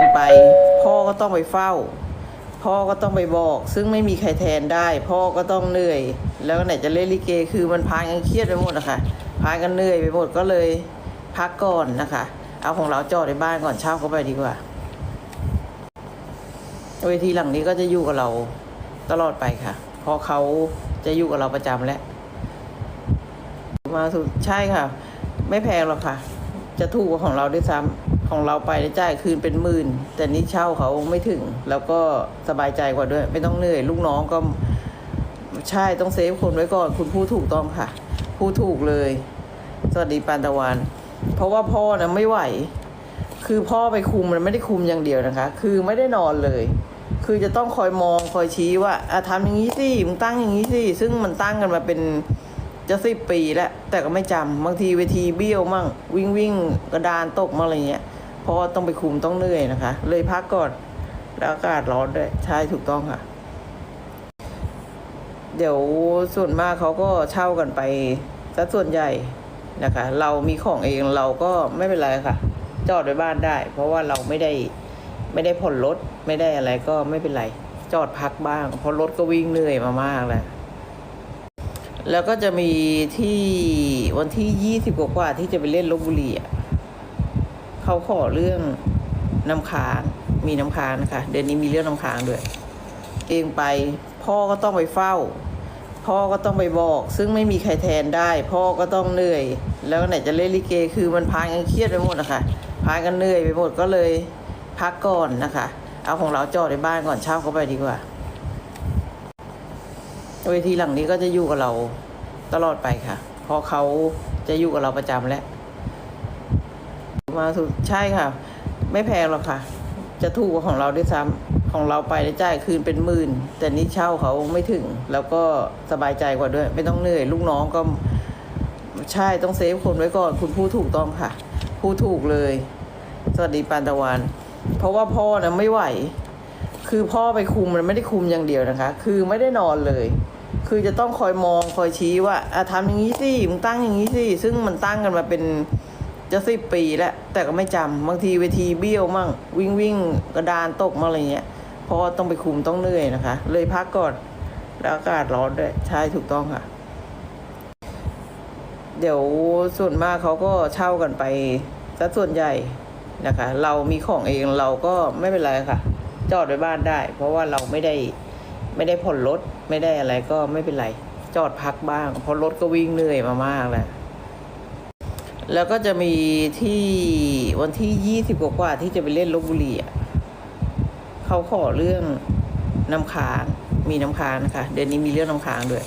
องไป พ่อก็ต้องไปเฝ้า พ่อก็ต้องไปบอก ซึ่งไม่มีใครแทนได้ พ่อก็ต้องเหนื่อย แล้วไหนจะเล่นลิเกคือมันพากันเครียดไปหมดนะคะพากันเหนื่อยไปหมดก็เลยพักก่อนนะคะ เอาของเราจอดในบ้านก่อนเช่าเข้าไปดีกว่าเวทีหลังนี้ก็จะอยู่กับเราตลอดไปค่ะ เพราะเขาจะอยู่กับเราประจำแล้วมาสุดใช่ค่ะ ไม่แพงหรอกค่ะ จะถูกกว่าของเราด้วยซ้ำ ของเราไปได้จ่ายคืนเป็นหมื่น แต่นี่เช่าเขาไม่ถึง แล้วก็สบายใจกว่าด้วย ไม่ต้องเหนื่อย ลูกน้องก็ใช่ต้องเซฟคนไว้ก่อน คุณพูดถูกต้องค่ะพูดถูกเลย สวัสดีปานตะวัน เพราะว่าพ่อนะไม่ไหว คือพ่อไปคุมมันไม่ได้คุมอย่างเดียวนะคะ คือไม่ได้นอนเลย คือจะต้องคอยมองคอยชี้ว่าอะทำอย่างนี้สิมึงตั้งอย่างนี้สิซึ่งมันตั้งกันมาเป็นจะสิบปีแล้วแต่ก็ไม่จำบางทีเวทีเบี้ยวมั่ง วิ่งวิ่งกระดานตกมาอะไรเงี้ย ราะว่าต้องไปคุมต้องเหนื่อยนะคะ เลยพักก่อน แล้วอากาศร้อนด้วยใช่ถูกต้องค่ะ เดี๋ยวส่วนมากเขาก็เช่ากันไปซะส่วนใหญ่นะคะ เรามีของเองเราก็ไม่เป็นไรค่ะ จอดไว้บ้านได้ เพราะว่าเราไม่ได้ไม่ได้ผ่อนรถไม่ได้อะไรก็ไม่เป็นไร จอดพักบ้าง เพราะรถก็วิ่งเหนื่อยมามากแล้วแล้วก็จะมีที่วันที่ยี่สิบกว่าที่จะไปเล่นลบบุรีอะ เขาขอเรื่องน้ำค้างมีน้ำค้างนะคะเดือนนี้มีเรื่องน้ำค้างด้วย เองไปพ่อก็ต้องไปเฝ้า พ่อก็ต้องไปบอก ซึ่งไม่มีใครแทนได้ พ่อก็ต้องเหนื่อย แล้วไหนจะเล่นลิเกคือมันพากันเครียดไปหมดนะคะพากันเหนื่อยไปหมดก็เลยพักก่อนนะคะ เอาของเราจอดในบ้านก่อนเช่าเขาไปดีกว่าเวทีหลังนี้ก็จะอยู่กับเราตลอดไปค่ะเพราะเขาจะอยู่กับเราประจำแล้ว มาสุดใช่ค่ะ ไม่แพงหรอกค่ะ จะถูกกว่าของเราด้วยซ้ำของเราไปได้จ่ายคืนเป็นหมื่น แต่นี่เช่าเขาไม่ถึง แล้วก็สบายใจกว่าด้วย ไม่ต้องเหนื่อย ลูกน้องก็ใช่ต้องเซฟคนไว้ก่อน คุณพูดถูกต้องค่ะพูดถูกเลย สวัสดีปานตะวัน เพราะว่าพ่อนะไม่ไหว คือพ่อไปคุมมันไม่ได้คุมอย่างเดียวนะคะ คือไม่ได้นอนเลย คือจะต้องคอยมองคอยชี้ว่าอะทำอย่างนี้สิมึงตั้งอย่างนี้สิซึ่งมันตั้งกันมาเป็น จะสิบปีแล้ว แต่ก็ไม่จำบางทีเวทีเบี้ยวมั่ง วิ่งวิ่งกระดานตกมาอะไรเงี้ยเพราะต้องไปคุมต้องเหนื่อยนะคะ เลยพักก่อนแล้วอากาศร้อนด้วยใช่ถูกต้องค่ะ เดี๋ยวส่วนมากเขาก็เช่ากันไปซะส่วนใหญ่นะคะ เรามีของเองเราก็ไม่เป็นไรค่ะ จอดไว้บ้านได้ เพราะว่าเราไม่ได้ไม่ได้ผ่อนรถไม่ได้อะไรก็ไม่เป็นไร จอดพักบ้างเพราะรถก็วิ่งเหนื่อยมามากแล้ว แล้วก็จะมีที่วันที่ยี่สิบกว่าที่จะไปเล่นลบบุรีอะเขาขอเรื่องน้ำค้างมีน้ำค้างนะคะ เดือนนี้มีเรื่องน้ำค้างด้วย